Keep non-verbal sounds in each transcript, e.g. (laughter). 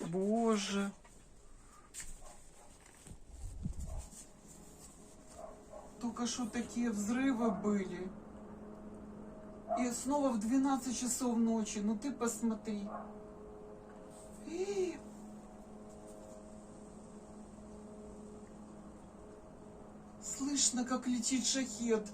Боже. Только что такие взрывы были. И снова в 12 часов ночи. Ну ты посмотри. И... Слышно, как летит шахет.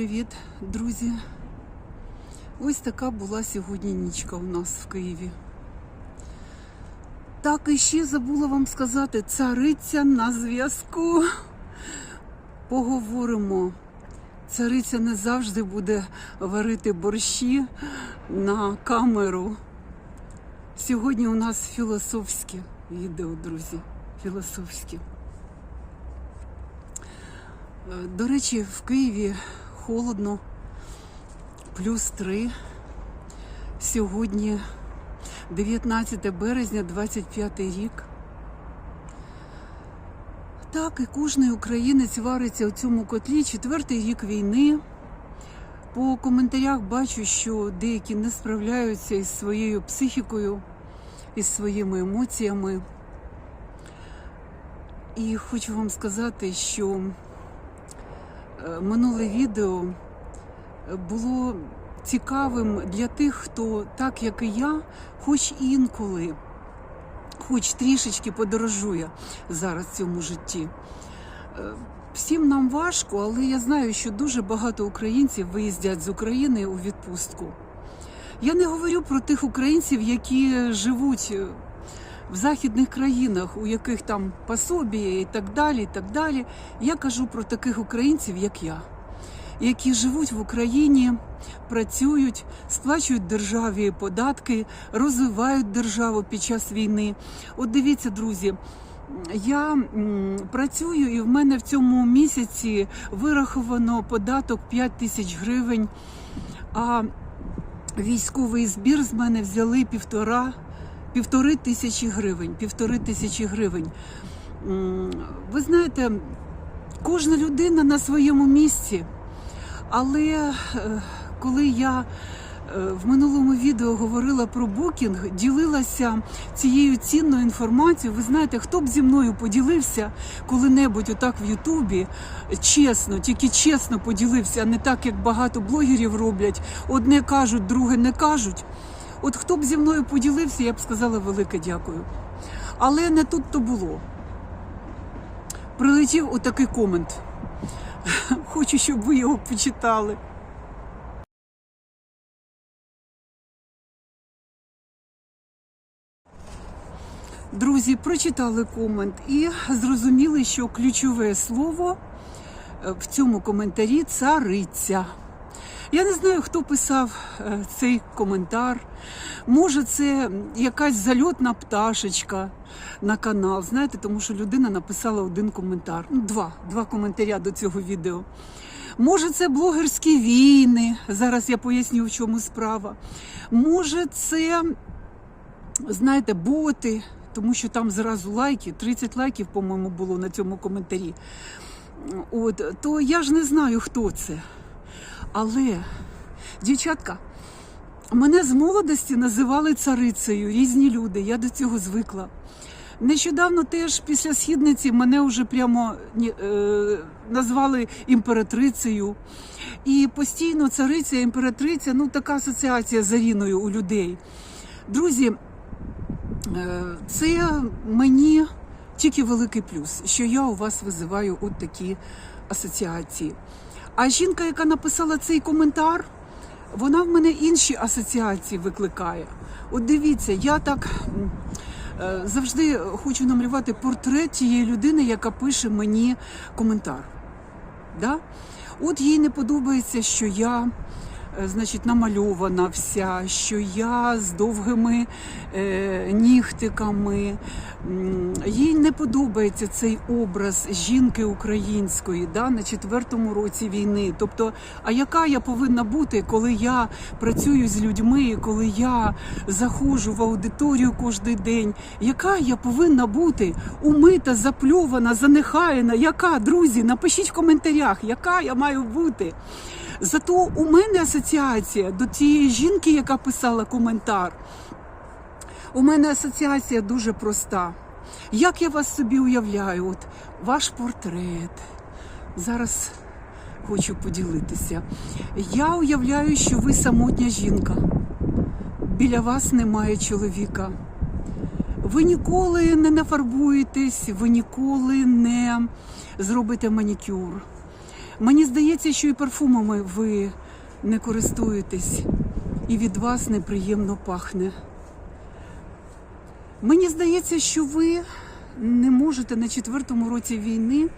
Привіт, друзі. Ось така була сьогодні нічка у нас в Києві. Так, і ще забула вам сказати, цариця на зв'язку. Поговоримо. Цариця не завжди буде варити борщі на камеру. Сьогодні у нас філософське відео, друзі. Філософське. До речі, в Києві холодно, плюс 3. Сьогодні 19 березня, 25 рік. Так, і кожний українець вариться у цьому котлі четвертий рік війни. По коментарях бачу, що деякі не справляються із своєю психікою, із своїми емоціями. І хочу вам сказати, що минуле відео було цікавим для тих, хто, так як і я, хоч інколи, хоч трішечки подорожує зараз в цьому житті. Е, Всім нам важко, але я знаю, що дуже багато українців виїздять з України у відпустку. Я не говорю про тих українців, які живуть в західних країнах, у яких там пособія і так далі. і так далі. Я кажу про таких українців, як я, які живуть в Україні, працюють, сплачують державі податки, розвивають державу під час війни. От дивіться, друзі. Я працюю, і в мене в цьому місяці вираховано податок 5 тисяч гривень, а військовий збір з мене взяли півтора півтори тисячі гривень. Півтори тисячі гривень. Ви знаєте, кожна людина на своєму місці. Але е, коли я е, в минулому відео говорила про букінг, ділилася цією цінною інформацією. Ви знаєте, хто б зі мною поділився коли-небудь отак в Ютубі, чесно, тільки чесно поділився, а не так, як багато блогерів роблять. Одне кажуть, друге не кажуть. От хто б зі мною поділився, я б сказала велике дякую. Але не тут то було. Прилетів отакий комент. (laughs) Хочу, щоб ви його почитали. Друзі, прочитали комент і зрозуміли, що ключове слово е, в цьому коментарі цариця. Я не знаю, хто писав е, цей коментар. Може, це якась зальотна пташечка на канал. Знаєте, тому що людина написала один коментар. Ну, два, два коментаря до цього відео. Може, це блогерські війни. Зараз я поясню, в чому справа. Може, це, знаєте, боти, тому що там зразу лайки, 30 лайків, по-моєму, було на цьому коментарі. От, то я ж не знаю, хто це. Але, дівчатка, мене з молодості називали царицею різні люди. Я до цього звикла. Нещодавно теж після східниці мене вже прямо е, назвали імператрицею. І постійно цариця, імператриця, ну така асоціація з Аріною у людей. Друзі, е, це мені тільки великий плюс, що я у вас визиваю от такі асоціації. А жінка, яка написала цей коментар, вона в мене інші асоціації викликає. От дивіться, я так е, завжди хочу намалювати портрет тієї людини, яка пише мені коментар. Да? От їй не подобається, що я. Е, Значить, намальована вся, що я з довгими е, нігтиками. Їй не подобається цей образ жінки української да, на четвертому році війни. Тобто, а яка я повинна бути, коли я працюю з людьми, коли я заходжу в аудиторію кожен день? Яка я повинна бути умита, запльована, занехаяна? Яка, друзі? Напишіть в коментарях, яка я маю бути. Зато у мене асоціація до тієї жінки, яка писала коментар. У мене асоціація дуже проста. Як я вас собі уявляю, от ваш портрет. Зараз хочу поділитися. Я уявляю, що ви самотня жінка. Біля вас немає чоловіка. Ви ніколи не нафарбуєтесь, ви ніколи не зробите манікюр. Мені здається, що і парфумами ви не користуєтесь, і від вас неприємно пахне. Мені здається, що ви не можете на четвертому році війни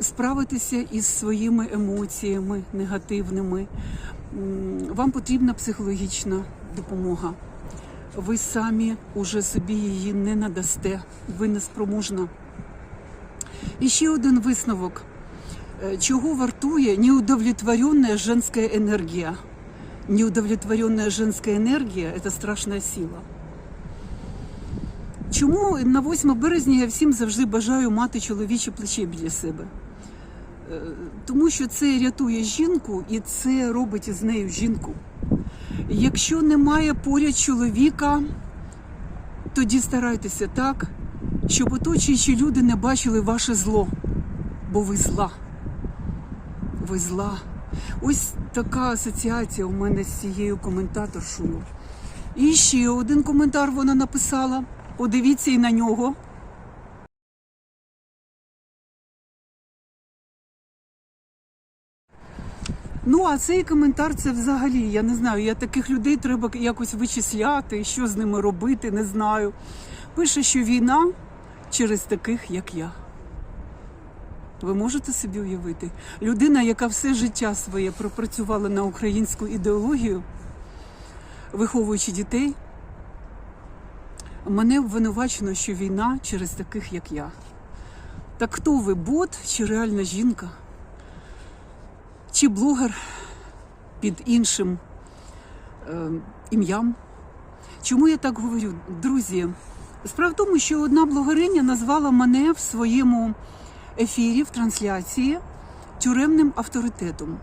справитися із своїми емоціями негативними. Вам потрібна психологічна допомога. Ви самі уже собі її не надасте, ви не спроможна. І ще один висновок. Е, Чого вартує неудовлетворенная женская энергия? Неудовлетворенная женская энергия – это страшная сила. Чому на 8 березня я всім завжди бажаю мати чоловіче плече біля себе? Е, Тому що це рятує жінку і це робить із нею жінку. Якщо немає поряд чоловіка, тоді старайтеся так, щоб оточуючі люди не бачили ваше зло, бо ви зла. Ви зла. Ось така асоціація у мене з цією коментаторшою. І ще один коментар вона написала. Подивіться і на нього. Ну, а цей коментар це взагалі, я не знаю, я таких людей треба якось вичисляти, що з ними робити, не знаю. Пише, що війна через таких, як я. Ви можете собі уявити? Людина, яка все життя своє пропрацювала на українську ідеологію, виховуючи дітей, мене обвинувачено, що війна через таких, як я. Так хто ви, бот чи реальна жінка? Чи блогер під іншим е, ім'ям? Чому я так говорю? Друзі, справа в тому, що одна блогериня назвала мене в своєму ефірі, в трансляції тюремним авторитетом.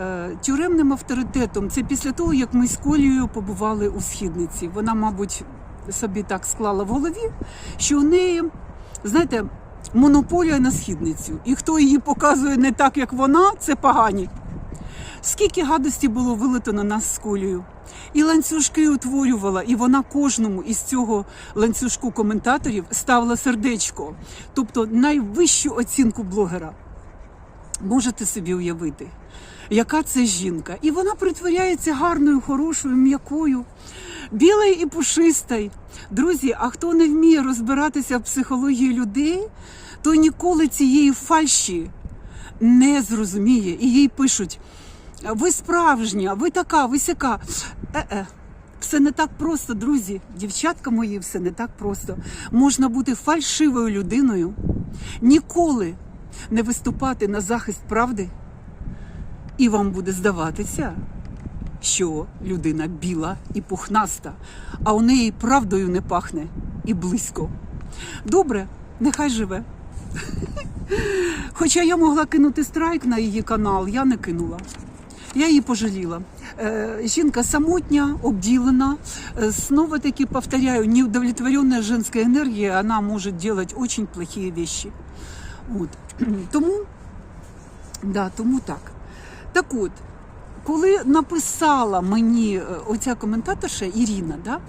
Е, Тюремним авторитетом це після того, як ми з Колією побували у східниці. Вона, мабуть, собі так склала в голові, що у неї, знаєте, монополія на східницю. І хто її показує не так, як вона, це погані. Скільки гадості було вилито на нас з Колією. І ланцюжки утворювала, і вона кожному із цього ланцюжку коментаторів ставила сердечко, тобто найвищу оцінку блогера. Можете собі уявити, яка це жінка. І вона притворяється гарною, хорошою, м'якою, білою і пушистою. Друзі, а хто не вміє розбиратися в психології людей, то ніколи цієї фальші не зрозуміє. І їй пишуть: ви справжня, ви така, ви сяка. Е-е. Все не так просто, друзі. Дівчатка мої, все не так просто. Можна бути фальшивою людиною, ніколи не виступати на захист правди, і вам буде здаватися, що людина біла і пухнаста, а у неї правдою не пахне і близько. Добре, нехай живе. Хоча я могла кинути страйк на її канал, я не кинула. Я її пожаліла. Э, Жінка самотня, обділена. Э, Снова таки повторяю, неудовлетворенная женская энергия, она может делать очень плохие вещи. От. (clears throat) Тому, да, тому так. Так от, коли написала мені е, оця коментаторша Ірина, да,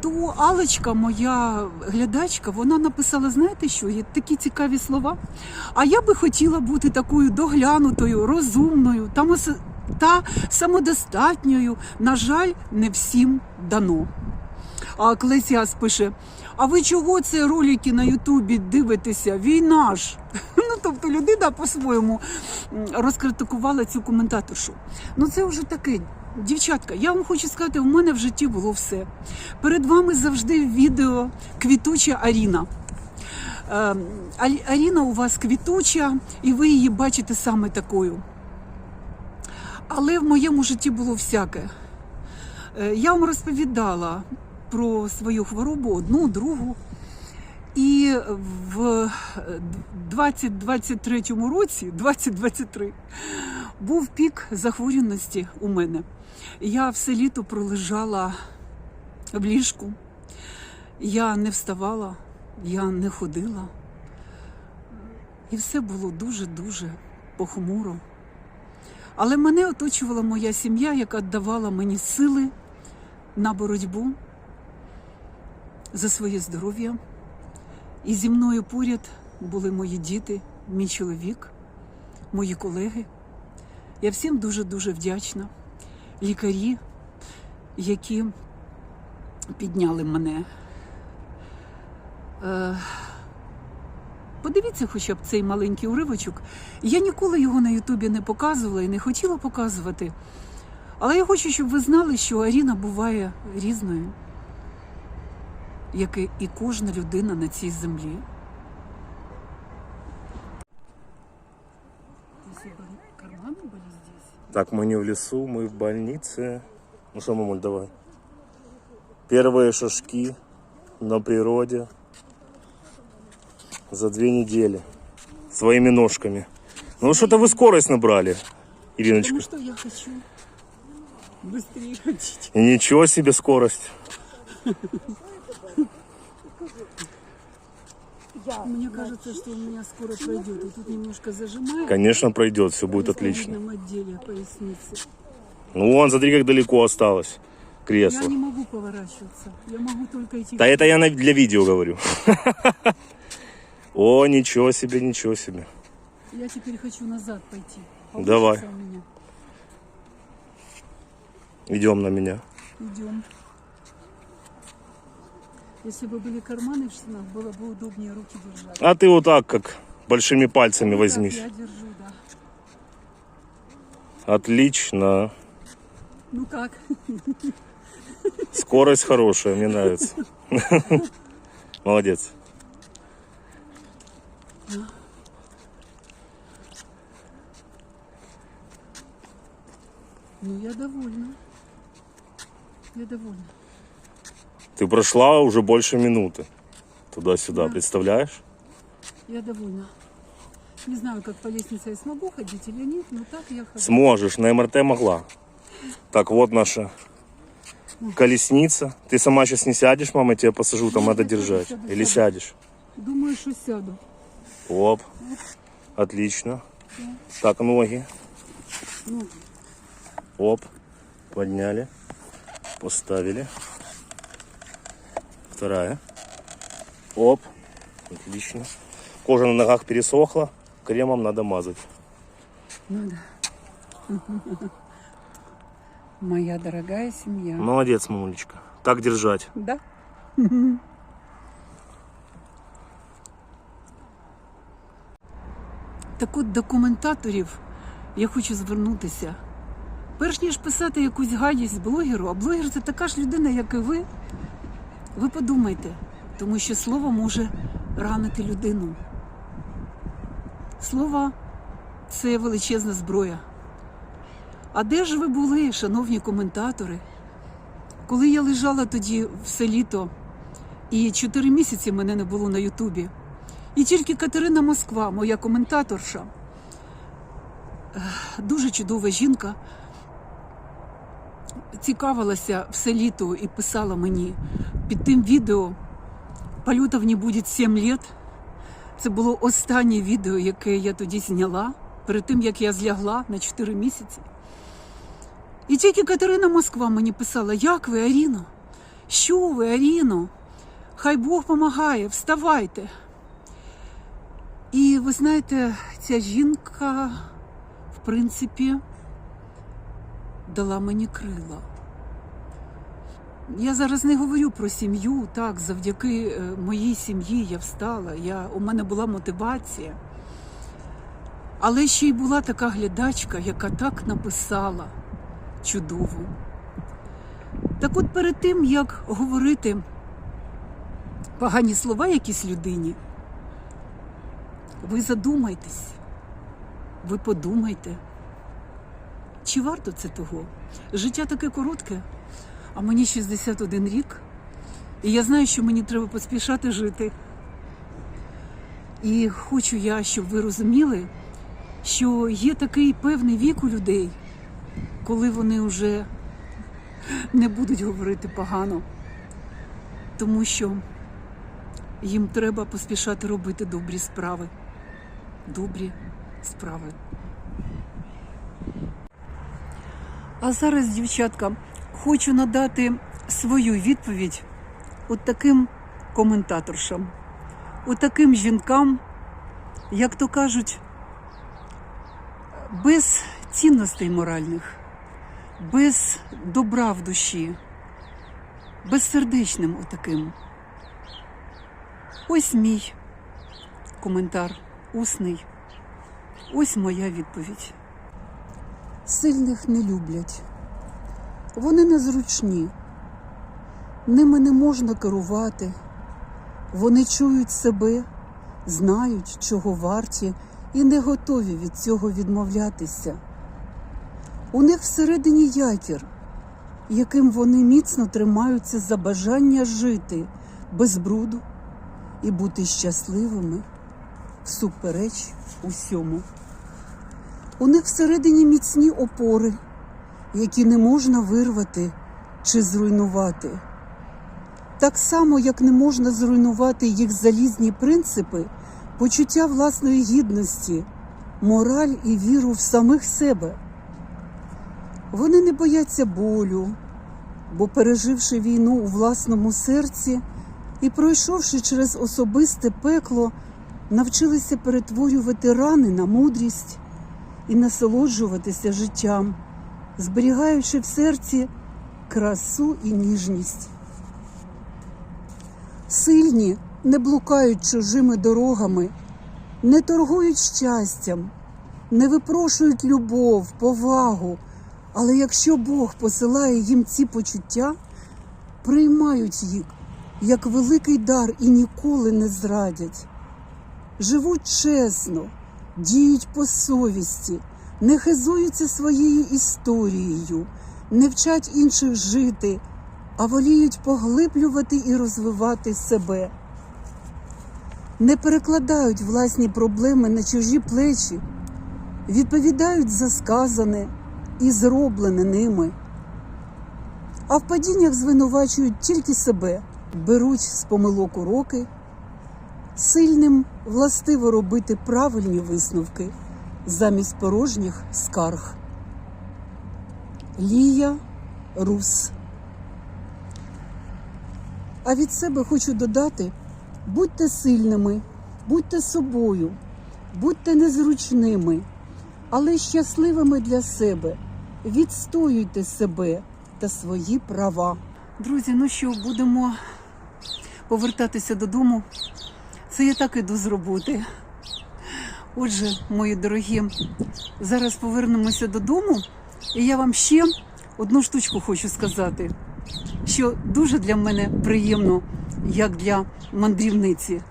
то Алочка, моя глядачка, вона написала: знаєте що, є такі цікаві слова. А я би хотіла бути такою доглянутою, розумною та, самодостатньою. На жаль, не всім дано. А Клесіас пише: А ви чого це ролики на Ютубі дивитеся? Війна ж. (laughs) Ну, тобто людина по-своєму розкритикувала цю коментаторшу. Ну, це вже таке. Дівчатка, я вам хочу сказати, у мене в житті було все. Перед вами завжди відео квітуча Аріна. Е, Аріна у вас квітуча, і ви її бачите саме такою. Але в моєму житті було всяке. Е, Я вам розповідала про свою хворобу одну, другу. І в 2023 році, 2023, був пік захворюваності у мене. Я все літо пролежала в ліжку. Я не вставала, я не ходила. І все було дуже-дуже похмуро. Але мене оточувала моя сім'я, яка давала мені сили на боротьбу за своє здоров'я. І зі мною поряд були мої діти, мій чоловік, мої колеги. Я всім дуже-дуже вдячна. Лікарі, які підняли мене. Е, Подивіться хоча б цей маленький уривочок. Я ніколи його на Ютубі не показувала і не хотіла показувати. Але я хочу, щоб ви знали, що Аріна буває різною, як і кожна людина на цій землі. Так, мы не в лесу, мы в больнице. Ну что, мамуль, давай. Первые шажки на природе за две недели. Своими ножками. Ну что-то вы скорость набрали, Ириночка. Потому что я хочу быстрее ходить. Ничего себе скорость. Мне кажется, что у меня скоро пройдет. И тут немножко зажимаю. Конечно, пройдет, все будет отлично. основном отделе поясницы. Ну вон, смотри, как далеко осталось Я кресло. не могу поворачиваться. Я могу только идти. Да это я для видео говорю. (laughs) О, ничего себе, ничего себе. Я теперь хочу назад пойти. Давай. Получится? Идем на меня. Идем. Если бы были карманы в штанах, было бы удобнее руки держать. А ты вот так, как большими пальцами Вот возьмись. Так, я держу, да. Отлично. Ну как? Скорость хорошая, мне нравится. Молодец. Ну я довольна. Я довольна. Ты прошла уже больше минуты. Туда-сюда, Да. представляешь? Я довольна. Не знаю, как по лестнице я смогу ходить или нет, но так я хожу. Сможешь, на МРТ могла. Так, вот наша колесница. Ты сама сейчас не сядешь, мама, я тебя посажу, там надо держать. сяду, Или сяду. сядешь? Думаю, что сяду. Оп. Отлично. Так, ноги. Ну, Оп. Подняли. Поставили. Вторая. Оп. Отлично. Кожа на ногах пересохла. Кремом надо мазать. ну да. Моя дорогая семья. Молодец, мамулечка. Так держать. Да? Так от до коментаторів я хочу звернутися. Перш ніж писати якусь гадість блогеру, а блогер це така ж людина, як і ви. Ви подумайте, тому що слово може ранити людину. Слово це величезна зброя. А де ж ви були, шановні коментатори? Коли я лежала тоді все літо, і чотири місяці мене не було на Ютубі. І тільки Катерина Москва, моя коментаторша, дуже чудова жінка, цікавилася все літо і писала мені під тим відео «Польотів не буде 7 літ. Це було останнє відео, яке я тоді зняла, перед тим як я злягла на 4 місяці. І тільки Катерина Москва мені писала: Як ви, Аріно? Що ви, Аріно? Хай Бог помагає, вставайте. І ви знаєте, ця жінка, в принципі, дала мені крила. Я зараз не говорю про сім'ю. Так, завдяки е, моїй сім'ї я встала. Я, у мене була мотивація. Але ще й була така глядачка, яка так написала чудово. Так от перед тим, як говорити погані слова якійсь людині, ви задумайтесь, ви подумайте, чи варто це того? Життя таке коротке, а мені 61 рік, і я знаю, що мені треба поспішати жити. І хочу я, щоб ви розуміли, що є такий певний вік у людей, коли вони вже не будуть говорити погано, тому що їм треба поспішати робити добрі справи. Добрі справи. А зараз, дівчатка, хочу надати свою відповідь от таким коментаторшам, от таким жінкам, як то кажуть, без цінностей моральних, без добра в душі, безсердечним отаким. Ось мій коментар усний. Ось моя відповідь. Сильних не люблять. Вони незручні. Ними не можна керувати. Вони чують себе, знають, чого варті, і не готові від цього відмовлятися. У них всередині якір, яким вони міцно тримаються за бажання жити без бруду і бути щасливими всупереч усьому. У них всередині міцні опори, які не можна вирвати чи зруйнувати. Так само, як не можна зруйнувати їх залізні принципи, почуття власної гідності, мораль і віру в самих себе. Вони не бояться болю, бо, переживши війну у власному серці і пройшовши через особисте пекло, навчилися перетворювати рани на мудрість і насолоджуватися життям, зберігаючи в серці красу і ніжність. Сильні не блукають чужими дорогами, не торгують щастям, не випрошують любов, повагу. Але якщо Бог посилає їм ці почуття, приймають їх як великий дар і ніколи не зрадять. Живуть чесно, діють по совісті, не хизуються своєю історією, не вчать інших жити, а воліють поглиблювати і розвивати себе. Не перекладають власні проблеми на чужі плечі, відповідають за сказане і зроблене ними. А в падіннях звинувачують тільки себе, беруть з помилок уроки. Сильним властиво робити правильні висновки замість порожніх скарг. Лія Рус. А від себе хочу додати: будьте сильними, будьте собою, будьте незручними, але щасливими для себе. Відстоюйте себе та свої права. Друзі, ну що, будемо повертатися додому. Це я так іду з роботи. Отже, мої дорогі, зараз повернемося додому, і я вам ще одну штучку хочу сказати, що дуже для мене приємно, як для мандрівниці.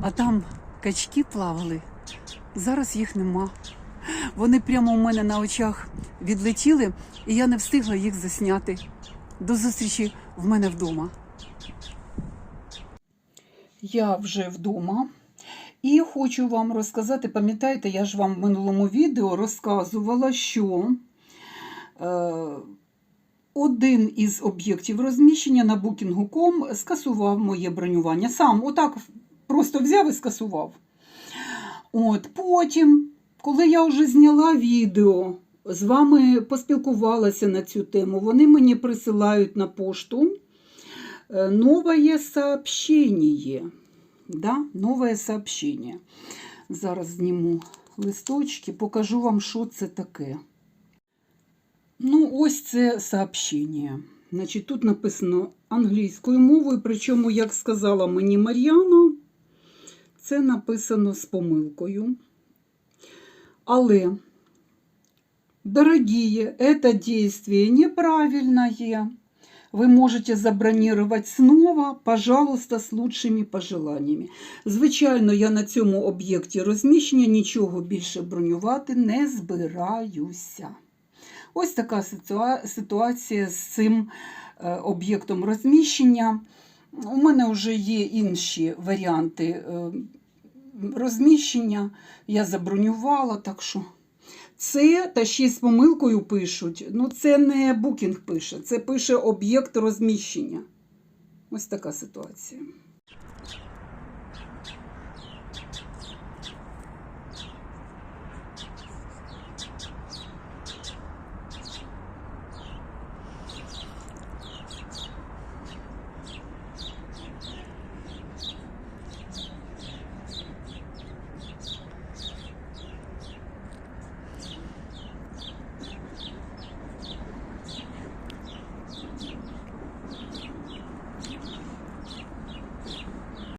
А там качки плавали, зараз їх нема. Вони прямо у мене на очах відлетіли, і я не встигла їх засняти. До зустрічі в мене вдома. Я вже вдома. І хочу вам розказати, пам'ятаєте, я ж вам в минулому відео розказувала, що е, один із об'єктів розміщення на Booking.com скасував моє бронювання. Сам отак просто взяв і скасував. От, потім, коли я вже зняла відео, з вами поспілкувалася на цю тему, вони мені присилають на пошту е, нове сообщение. Да? Нове сообщение. Зараз зніму листочки, покажу вам, що це таке. Ну, ось це сообщення. Значить, тут написано англійською мовою, причому, як сказала мені Мар'яна, це написано з помилкою. Але, дорогие, это действие неправильное. Вы можете забронировать снова, пожалуйста, з лучшими пожеланнями. Звичайно, я на цьому об'єкті розміщення нічого більше бронювати не збираюся. Ось така ситуація з цим е, об'єктом розміщення. У мене вже є інші варіанти е, розміщення. Я забронювала, так що це та ще з помилкою пишуть. Ну, це не букінг пише, це пише об'єкт розміщення. Ось така ситуація.